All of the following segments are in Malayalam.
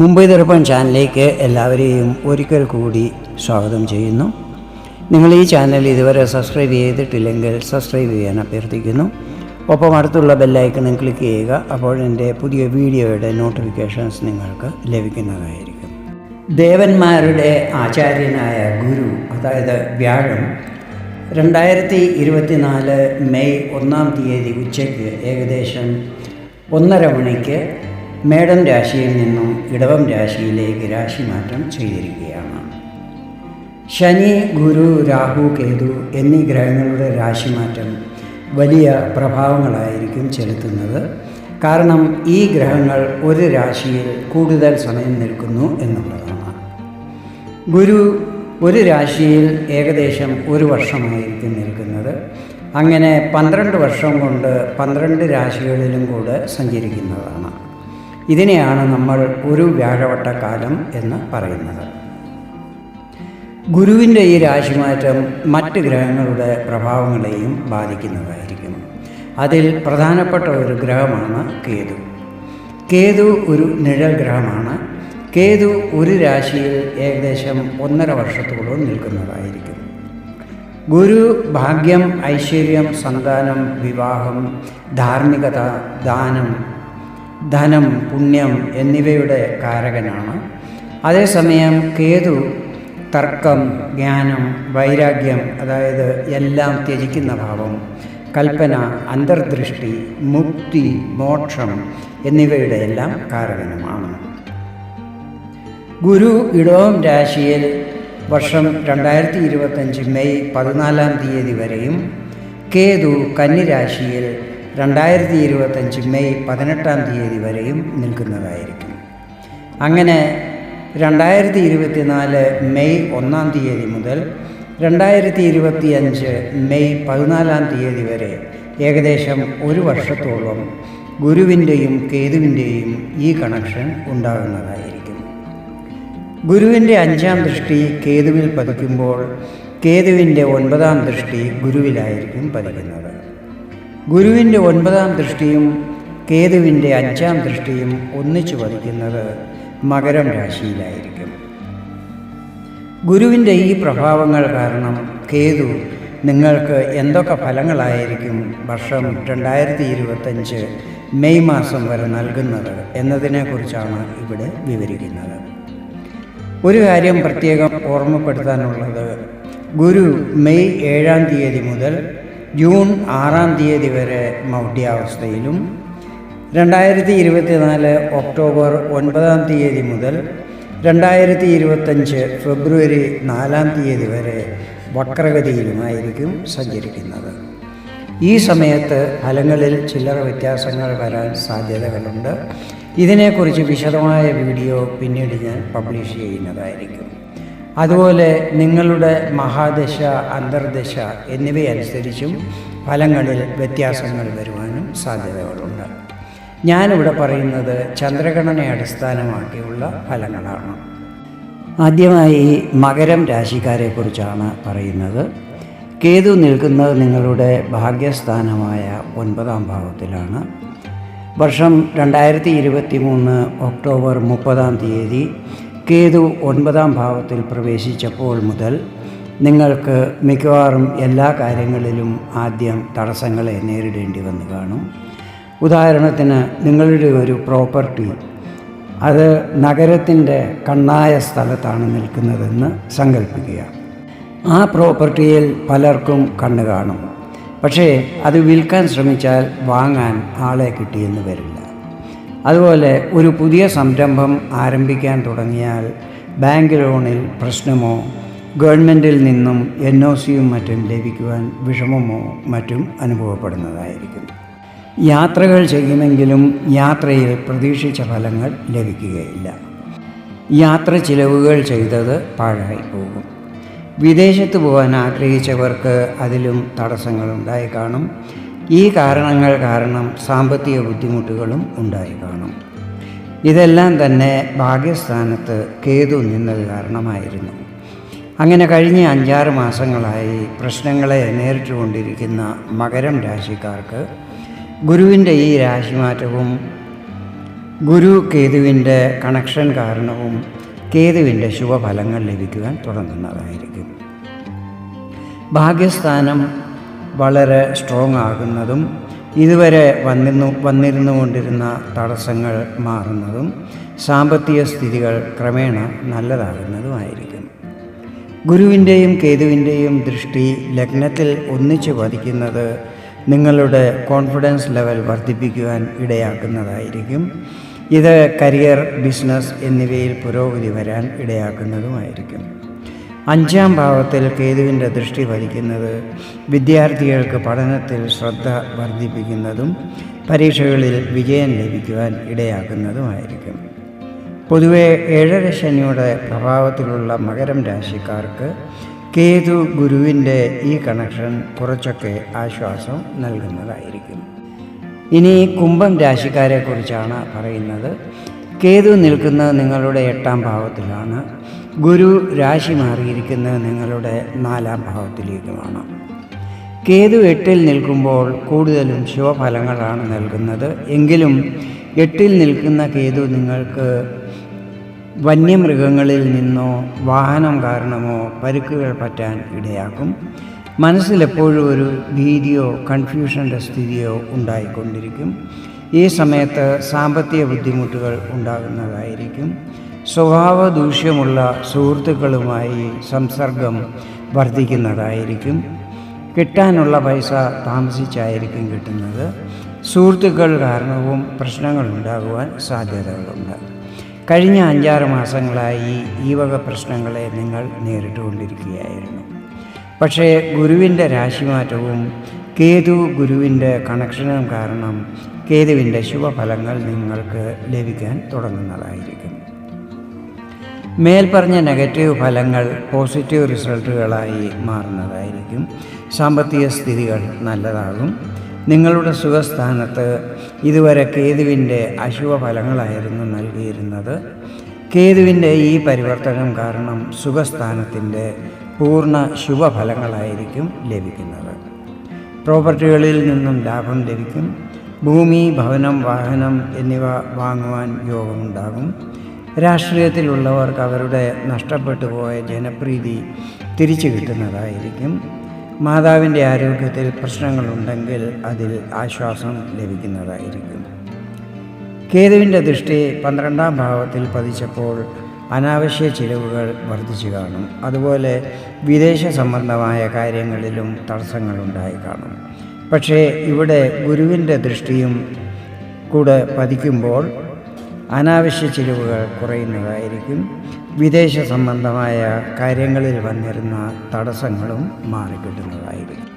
മുംബൈ ദർപ്പൺ ചാനലിലേക്ക് എല്ലാവരെയും ഒരിക്കൽ കൂടി സ്വാഗതം ചെയ്യുന്നു. നിങ്ങൾ ഈ ചാനൽ ഇതുവരെ സബ്സ്ക്രൈബ് ചെയ്തിട്ടില്ലെങ്കിൽ സബ്സ്ക്രൈബ് ചെയ്യാൻ അഭ്യർത്ഥിക്കുന്നു. ഒപ്പം അടുത്തുള്ള ബെല്ലൈക്കണും ക്ലിക്ക് ചെയ്യുക അപ്പോൾ എന്റെ പുതിയ വീഡിയോയുടെ നോട്ടിഫിക്കേഷൻസ് നിങ്ങൾക്ക് ലഭിക്കുന്നതായിരിക്കും. ദേവന്മാരുടെ ആചാര്യനായ ഗുരു അതായത് വ്യാഴം രണ്ടായിരത്തി ഇരുപത്തിനാല് മെയ് ഒന്നാം തീയതി ഉച്ചയ്ക്ക് ഏകദേശം ഒന്നര മണിക്ക് മേടം രാശിയിൽ നിന്നും ഇടവം രാശിയിലേക്ക് രാശിമാറ്റം ചെയ്തിരിക്കുകയാണ്. ശനി ഗുരു രാഹു കേതു എന്നീ ഗ്രഹങ്ങളുടെ രാശിമാറ്റം വലിയ പ്രഭാവങ്ങളായിരിക്കും ചെലുത്തുന്നത്. കാരണം ഈ ഗ്രഹങ്ങൾ ഒരു രാശിയിൽ കൂടുതൽ സമയം നിൽക്കുന്നു എന്നുള്ളതാണ്. ഗുരു ഒരു രാശിയിൽ ഏകദേശം ഒരു വർഷമായിരിക്കും നിൽക്കുന്നത്. അങ്ങനെ പന്ത്രണ്ട് വർഷം കൊണ്ട് പന്ത്രണ്ട് രാശികളിലും കൂടെ സഞ്ചരിക്കുന്നതാണ്. ഇതിനെയാണ് നമ്മൾ ഒരു വ്യാഴവട്ടക്കാലം എന്ന് പറയുന്നത്. ഗുരുവിന്റെ ഈ രാശിമാറ്റം മറ്റ് ഗ്രഹങ്ങളുടെ പ്രഭാവങ്ങളെയും ബാധിക്കുന്നതായിരിക്കും. അതിൽ പ്രധാനപ്പെട്ട ഒരു ഗ്രഹമാണ് കേതു. കേതു ഒരു നിഴൽ ഗ്രഹമാണ്. കേതു ഒരു രാശിയിൽ ഏകദേശം ഒന്നര വർഷത്തോളം നിൽക്കുന്നതായിരിക്കും. ഗുരു ഭാഗ്യം ഐശ്വര്യം സന്താനം വിവാഹം ധാർമ്മികത ദാനം ധനം പുണ്യം എന്നിവയുടെ കാരകനാണ്. അതേസമയം കേതു തർക്കം ജ്ഞാനം വൈരാഗ്യം അതായത് എല്ലാം ത്യജിക്കുന്ന ഭാവം കൽപ്പന അന്തർദൃഷ്ടി മുക്തി മോക്ഷം എന്നിവയുടെ എല്ലാം കാരകനുമാണ്. ഗുരു ഇടവം രാശിയിൽ വർഷം രണ്ടായിരത്തി ഇരുപത്തഞ്ച് മെയ് പതിനാലാം തീയതി വരെയും കേതു കന്നിരാശിയിൽ രണ്ടായിരത്തി ഇരുപത്തഞ്ച് മെയ് പതിനെട്ടാം തീയതി വരെയും നിൽക്കുന്നതായിരിക്കും. അങ്ങനെ രണ്ടായിരത്തി ഇരുപത്തിനാല് മെയ് ഒന്നാം തീയതി മുതൽ രണ്ടായിരത്തി ഇരുപത്തിയഞ്ച് മെയ് പതിനാലാം തീയതി വരെ ഏകദേശം ഒരു വർഷത്തോളം ഗുരുവിന്റെയും കേതുവിന്റെയും ഈ കണക്ഷൻ ഉണ്ടാകുന്നതായിരിക്കും. ഗുരുവിന്റെ അഞ്ചാം ദൃഷ്ടി കേതുവിൽ പതിക്കുമ്പോൾ കേതുവിന്റെ ഒൻപതാം ദൃഷ്ടി ഗുരുവിലായിരിക്കും പതിക്കുന്നത്. ഗുരുവിന്റെ ഒൻപതാം ദൃഷ്ടിയും കേതുവിന്റെ അഞ്ചാം ദൃഷ്ടിയും ഒന്നിച്ചു പതിക്കുന്നത് മകരം രാശിയിലായിരിക്കും. ഗുരുവിന്റെ ഈ പ്രഭാവങ്ങൾ കാരണം കേതു നിങ്ങൾക്ക് എന്തൊക്കെ ഫലങ്ങളായിരിക്കും വർഷം രണ്ടായിരത്തി ഇരുപത്തഞ്ച് മെയ് മാസം വരെ നൽകുന്നത് എന്നതിനെക്കുറിച്ചാണ് ഇവിടെ വിവരിക്കുന്നത്. ഒരു കാര്യം പ്രത്യേകം ഓർമ്മപ്പെടുത്താനുള്ളത്. ഗുരു മെയ് ഏഴാം തീയതി മുതൽ ജൂൺ ആറാം തീയതി വരെ മൗഢ്യാവസ്ഥയിലും രണ്ടായിരത്തി ഇരുപത്തിനാല് ഒക്ടോബർ ഒൻപതാം തീയതി മുതൽ രണ്ടായിരത്തി ഇരുപത്തഞ്ച് ഫെബ്രുവരി നാലാം തീയതി വരെ വക്രഗതിയിലുമായിരിക്കും സഞ്ചരിക്കുന്നത്. ഈ സമയത്ത് ഫലങ്ങളിൽ ചില്ലറ വ്യത്യാസങ്ങൾ വരാൻ സാധ്യതകളുണ്ട്. ഇതിനെക്കുറിച്ച് വിശദമായ വീഡിയോ പിന്നീട് ഞാൻ പബ്ലിഷ് ചെയ്യുന്നതായിരിക്കും. അതുപോലെ നിങ്ങളുടെ മഹാദശ അന്തർദശ എന്നിവയനുസരിച്ചും ഫലങ്ങളിൽ വ്യത്യാസങ്ങൾ വരുവാനും സാധ്യതകളുണ്ട്. ഞാനിവിടെ പറയുന്നത് ചന്ദ്രഗണനയെ അടിസ്ഥാനമാക്കിയുള്ള ഫലങ്ങളാണ്. ആദ്യമായി മകരം രാശിക്കാരെക്കുറിച്ചാണ് പറയുന്നത്. കേതു നിൽക്കുന്നത് നിങ്ങളുടെ ഭാഗ്യസ്ഥാനമായ ഒൻപതാം ഭാവത്തിലാണ്. വർഷം രണ്ടായിരത്തി ഇരുപത്തി മൂന്ന് ഒക്ടോബർ മുപ്പതാം തീയതി കേതു ഒൻപതാം ഭാവത്തിൽ പ്രവേശിച്ചപ്പോൾ മുതൽ നിങ്ങൾക്ക് മിക്കവാറും എല്ലാ കാര്യങ്ങളിലും ആദ്യം തടസ്സങ്ങളെ നേരിടേണ്ടി വന്നു കാണും. ഉദാഹരണത്തിന് നിങ്ങളുടെ ഒരു പ്രോപ്പർട്ടി അത് നഗരത്തിന്റെ കണ്ണായ സ്ഥലത്താണ് നിൽക്കുന്നതെന്ന് സങ്കല്പിക്കുക ആ പ്രോപ്പർട്ടിയിൽ പലർക്കും കണ്ണു കാണും. പക്ഷേ അത് വിൽക്കാൻ ശ്രമിച്ചാൽ വാങ്ങാൻ ആളെ കിട്ടിയെന്ന് വരില്ല. അതുപോലെ ഒരു പുതിയ സംരംഭം ആരംഭിക്കാൻ തുടങ്ങിയാൽ ബാങ്ക് ലോണിൽ പ്രശ്നമോ ഗവൺമെന്റിൽ നിന്നും എൻ ഒ സിയും മറ്റും ലഭിക്കുവാൻ വിഷമമോ മറ്റും അനുഭവപ്പെടുന്നതായിരിക്കും. യാത്രകൾ ചെയ്യുമെങ്കിലും യാത്രയിൽ പ്രതീക്ഷിച്ച ഫലങ്ങൾ ലഭിക്കുകയില്ല. യാത്ര ചിലവുകൾ ചെയ്തത് പാഴായി പോകും വിദേശത്ത് പോകാൻ ആഗ്രഹിച്ചവർക്ക് അതിലും തടസ്സങ്ങൾ ഉണ്ടായി കാണും. ഈ കാരണങ്ങൾ കാരണം സാമ്പത്തിക ബുദ്ധിമുട്ടുകളും ഉണ്ടായി കാണും. ഇതെല്ലാം തന്നെ ഭാഗ്യസ്ഥാനത്ത് കേതു നിന്നത് കാരണമായിരുന്നു. അങ്ങനെ കഴിഞ്ഞ അഞ്ചാറ് മാസങ്ങളായി പ്രശ്നങ്ങളെ നേരിട്ടുകൊണ്ടിരിക്കുന്ന മകരം രാശിക്കാർക്ക് ഗുരുവിന്റെ ഈ രാശിമാറ്റവും ഗുരു കേതുവിന്റെ കണക്ഷൻ കാരണവും കേതുവിന്റെ ശുഭഫലങ്ങൾ ലഭിക്കുവാൻ തുടങ്ങുന്നതായിരിക്കും. ഭാഗ്യസ്ഥാനം വളരെ സ്ട്രോങ് ആകുന്നതും ഇതുവരെ വന്നിരുന്നു വന്നിരുന്നു കൊണ്ടിരുന്ന തടസ്സങ്ങൾ മാറുന്നതും സാമ്പത്തിക സ്ഥിതികൾ ക്രമേണ നല്ലതാകുന്നതുമായിരിക്കും. ഗുരുവിന്റെയും കേതുവിന്റെയും ദൃഷ്ടി ലഗ്നത്തിൽ ഒന്നിച്ചു പതിക്കുന്നത് നിങ്ങളുടെ കോൺഫിഡൻസ് ലെവൽ വർദ്ധിപ്പിക്കുവാൻ ഇടയാക്കുന്നതായിരിക്കും. ഇത് കരിയർ ബിസിനസ് എന്നിവയിൽ പുരോഗതി വരാൻ ഇടയാക്കുന്നതുമായിരിക്കും. അഞ്ചാം ഭാവത്തിൽ കേതുവിന്റെ ദൃഷ്ടി പതിക്കുന്നത് വിദ്യാർത്ഥികൾക്ക് പഠനത്തിൽ ശ്രദ്ധ വർദ്ധിപ്പിക്കുന്നതും പരീക്ഷകളിൽ വിജയം ലഭിക്കുവാൻ ഇടയാക്കുന്നതുമായിരിക്കും. പൊതുവെ ഏഴര ശനിയുടെ പ്രഭാവത്തിലുള്ള മകരം രാശിക്കാർക്ക് കേതു ഗുരുവിന്റെ ഈ കണക്ഷൻ കുറച്ചൊക്കെ ആശ്വാസം നൽകുന്നതായിരിക്കും. ഇനി കുംഭം രാശിക്കാരെക്കുറിച്ചാണ് പറയുന്നത്. കേതു നിൽക്കുന്നത് നിങ്ങളുടെ എട്ടാം ഭാവത്തിലാണ്. ഗുരു രാശി മാറിയിരിക്കുന്നത് നിങ്ങളുടെ നാലാം ഭാവത്തിലേക്കുമാണ്. കേതു എട്ടിൽ നിൽക്കുമ്പോൾ കൂടുതലും ശുഭഫലങ്ങളാണ് നൽകുന്നത്. എങ്കിലും എട്ടിൽ നിൽക്കുന്ന കേതു നിങ്ങൾക്ക് വന്യമൃഗങ്ങളിൽ നിന്നോ വാഹനം കാരണമോ പരുക്കുകൾ പറ്റാൻ ഇടയാക്കും. മനസ്സിലെപ്പോഴും ഒരു ഭീതിയോ കൺഫ്യൂഷന്റെ സ്ഥിതിയോ ഉണ്ടായിക്കൊണ്ടിരിക്കും. ഈ സമയത്ത് സാമ്പത്തിക ബുദ്ധിമുട്ടുകൾ ഉണ്ടാകുന്നതായിരിക്കും. സ്വഭാവ ദൂഷ്യമുള്ള സുഹൃത്തുക്കളുമായി സംസർഗം വർദ്ധിക്കുന്നതായിരിക്കും. കിട്ടാനുള്ള പൈസ താമസിച്ചായിരിക്കും കിട്ടുന്നത്. സുഹൃത്തുക്കൾ കാരണവും പ്രശ്നങ്ങൾ ഉണ്ടാകുവാൻ സാധ്യതകളുണ്ട്. കഴിഞ്ഞ അഞ്ചാറ് മാസങ്ങളായി ഈ വക പ്രശ്നങ്ങളെ നിങ്ങൾ നേരിട്ടുകൊണ്ടിരിക്കുകയായിരുന്നു. പക്ഷേ ഗുരുവിന്റെ രാശിമാറ്റവും കേതു ഗുരുവിന്റെ കണക്ഷനും കാരണം കേതുവിന്റെ ശുഭഫലങ്ങൾ നിങ്ങൾക്ക് ലഭിക്കാൻ തുടങ്ങുന്നതായിരിക്കും. മേൽപ്പറഞ്ഞ നെഗറ്റീവ് ഫലങ്ങൾ പോസിറ്റീവ് റിസൾട്ടുകളായി മാറുന്നതായിരിക്കും. സാമ്പത്തിക സ്ഥിതികൾ നല്ലതാകും. നിങ്ങളുടെ സുഖസ്ഥാനത്ത് ഇതുവരെ കേതുവിന്റെ അശുഭ ഫലങ്ങളായിരുന്നു നൽകിയിരുന്നത്. കേതുവിന്റെ ഈ പരിവർത്തനം കാരണം സുഖസ്ഥാനത്തിന്റെ പൂർണ ശുഭഫലങ്ങളായിരിക്കും ലഭിക്കുന്നത്. പ്രോപ്പർട്ടികളിൽ നിന്നും ലാഭം ലഭിക്കും. ഭൂമി ഭവനം വാഹനം എന്നിവ വാങ്ങുവാൻ യോഗമുണ്ടാകും. രാഷ്ട്രീയത്തിലുള്ളവർക്ക് അവരുടെ നഷ്ടപ്പെട്ടു പോയ ജനപ്രീതി തിരിച്ചു കിട്ടുന്നതായിരിക്കും. മാതാവിന്റെ ആരോഗ്യത്തിൽ പ്രശ്നങ്ങളുണ്ടെങ്കിൽ അതിൽ ആശ്വാസം ലഭിക്കുന്നതായിരിക്കും. കേതുവിന്റെ ദൃഷ്ടി പന്ത്രണ്ടാം ഭാവത്തിൽ പതിച്ചപ്പോൾ അനാവശ്യ ചിലവുകൾ വർദ്ധിച്ചു കാണും. അതുപോലെ വിദേശ സംബന്ധമായ കാര്യങ്ങളിലും തടസ്സങ്ങളുണ്ടായി കാണും. പക്ഷേ ഇവിടെ ഗുരുവിന്റെ ദൃഷ്ടിയും കൂടെ പതിക്കുമ്പോൾ അനാവശ്യ ചിലവുകൾ കുറയുന്നതായിരിക്കും. വിദേശ സംബന്ധമായ കാര്യങ്ങളിൽ വന്നിരുന്ന തടസ്സങ്ങളും മാറിക്കിട്ടുന്നതായിരിക്കും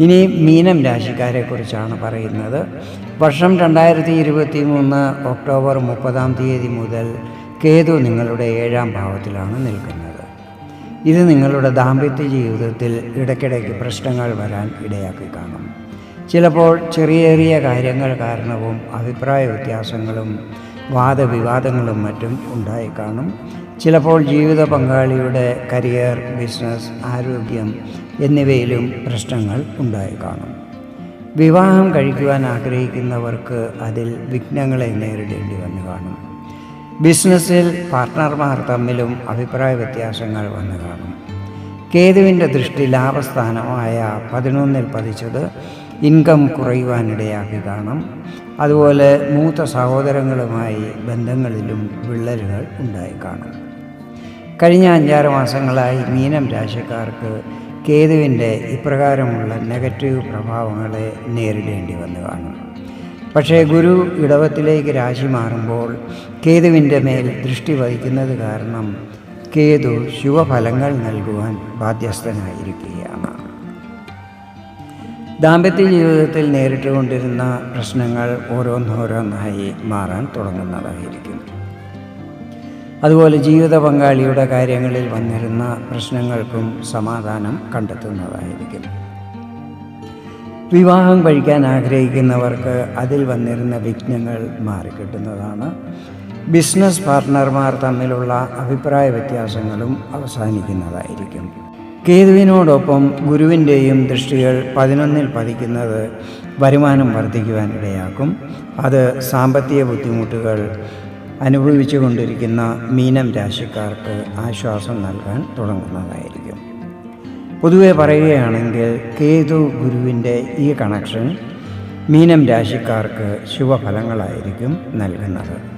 ഇനി മീനം രാശിക്കാരെക്കുറിച്ചാണ് പറയുന്നത്. വർഷം രണ്ടായിരത്തി ഇരുപത്തി മൂന്ന് ഒക്ടോബർ മുപ്പതാം തീയതി മുതൽ കേതു നിങ്ങളുടെ ഏഴാം ഭാവത്തിലാണ് നിൽക്കുന്നത്. ഇത് നിങ്ങളുടെ ദാമ്പത്യ ജീവിതത്തിൽ ഇടയ്ക്കിടയ്ക്ക് പ്രശ്നങ്ങൾ വരാൻ ഇടയാക്കി കാണും. ചിലപ്പോൾ ചെറിയ ചെറിയ കാര്യങ്ങൾ കാരണവും അഭിപ്രായ വ്യത്യാസങ്ങളും വാദവിവാദങ്ങളും മറ്റും ഉണ്ടായി കാണും ചിലപ്പോൾ ജീവിത പങ്കാളിയുടെ കരിയർ ബിസിനസ് ആരോഗ്യം എന്നിവയിലും പ്രശ്നങ്ങൾ ഉണ്ടായി കാണും വിവാഹം കഴിക്കുവാൻ ആഗ്രഹിക്കുന്നവർക്ക് അതിൽ വിഘ്നങ്ങളെ നേരിടേണ്ടി വന്നു കാണും. ബിസിനസ്സിൽ പാർട്ട്ണർമാർ തമ്മിലും അഭിപ്രായ വ്യത്യാസങ്ങൾ വന്നു കാണും. കേതുവിന്റെ ദൃഷ്ടി ലാഭസ്ഥാനമായ പതിനൊന്നിൽ പതിച്ചത് ഇൻകം കുറയുവാനിടയാക്കി കാണും അതുപോലെ മൂത്ത സഹോദരങ്ങളുമായി ബന്ധങ്ങളിലും വിള്ളലുകൾ ഉണ്ടായി കാണും കഴിഞ്ഞ അഞ്ചാറ് മാസങ്ങളായി മീനം രാശിക്കാർക്ക് കേതുവിന്റെ ഇപ്രകാരമുള്ള നെഗറ്റീവ് പ്രഭാവങ്ങളെ നേരിടേണ്ടി വന്നു കാണും. പക്ഷേ ഗുരു ഇടവത്തിലേക്ക് രാശി മാറുമ്പോൾ കേതുവിന്റെ മേൽ ദൃഷ്ടി വഹിക്കുന്നത് കാരണം കേതു ശുഭഫലങ്ങൾ നൽകുവാൻ ബാധ്യസ്ഥനായിരിക്കുകയാണ്. ദാമ്പത്യ ജീവിതത്തിൽ നേരിട്ട് കൊണ്ടിരുന്ന പ്രശ്നങ്ങൾ ഓരോന്നോരോന്നായി മാറാൻ തുടങ്ങുന്നതായിരിക്കും. അതുപോലെ ജീവിത പങ്കാളിയുടെ കാര്യങ്ങളിൽ വന്നിരുന്ന പ്രശ്നങ്ങൾക്കും സമാധാനം കണ്ടെത്തുന്നതായിരിക്കും. വിവാഹം കഴിക്കാൻ ആഗ്രഹിക്കുന്നവർക്ക് അതിൽ വന്നിരുന്ന വിഘ്നങ്ങൾ മാറിക്കിട്ടുന്നതാണ്. ബിസിനസ് പാർട്ട്ണർമാർ തമ്മിലുള്ള അഭിപ്രായ വ്യത്യാസങ്ങളും അവസാനിക്കുന്നതായിരിക്കും. കേതുവിനോടൊപ്പം ഗുരുവിന്റെയും ദൃഷ്ടികൾ പതിനൊന്നിൽ പതിക്കുന്നത് വരുമാനം വർദ്ധിക്കുവാൻ ഇടയാക്കും. അത് സാമ്പത്തിക ബുദ്ധിമുട്ടുകൾ അനുഭവിച്ചുകൊണ്ടിരിക്കുന്ന മീനം രാശിക്കാർക്ക് ആശ്വാസം നൽകാൻ തുടങ്ങുന്നതായിരിക്കും. പൊതുവെ പറയുകയാണെങ്കിൽ കേതു ഗുരുവിന്റെ ഈ കണക്ഷൻ മീനം രാശിക്കാർക്ക് ശുഭഫലങ്ങളായിരിക്കും നൽകുന്നത്.